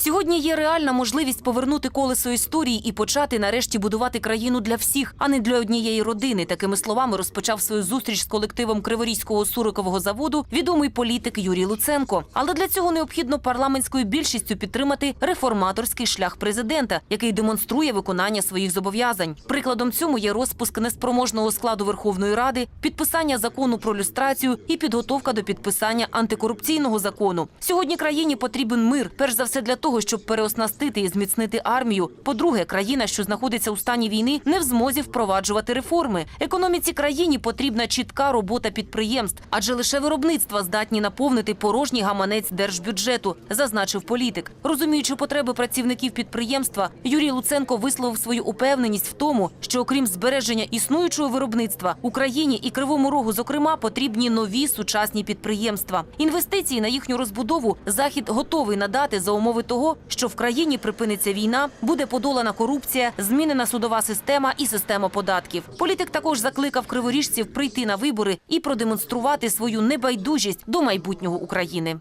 Сьогодні є реальна можливість повернути колесо історії і почати нарешті будувати країну для всіх, а не для однієї родини. Такими словами розпочав свою зустріч з колективом Криворізького сурикового заводу відомий політик Юрій Луценко. Але для цього необхідно парламентською більшістю підтримати реформаторський шлях президента, який демонструє виконання своїх зобов'язань. Прикладом цьому є розпуск неспроможного складу Верховної Ради, підписання закону про люстрацію і підготовка до підписання антикорупційного закону. Сьогодні країні потрібен мир, перш за все для того, щоб переоснастити і зміцнити армію. По-друге, країна, що знаходиться у стані війни, не в змозі впроваджувати реформи. Економіці країні потрібна чітка робота підприємств, адже лише виробництва здатні наповнити порожній гаманець держбюджету, зазначив політик. Розуміючи потреби працівників підприємства, Юрій Луценко висловив свою упевненість в тому, що окрім збереження існуючого виробництва Україні і Кривому Рогу, зокрема, потрібні нові сучасні підприємства. Інвестиції на їхню розбудову захід готовий надати за умови того, що в країні припиниться війна, буде подолана корупція, змінена судова система і система податків. Політик також закликав криворіжців прийти на вибори і продемонструвати свою небайдужість до майбутнього України.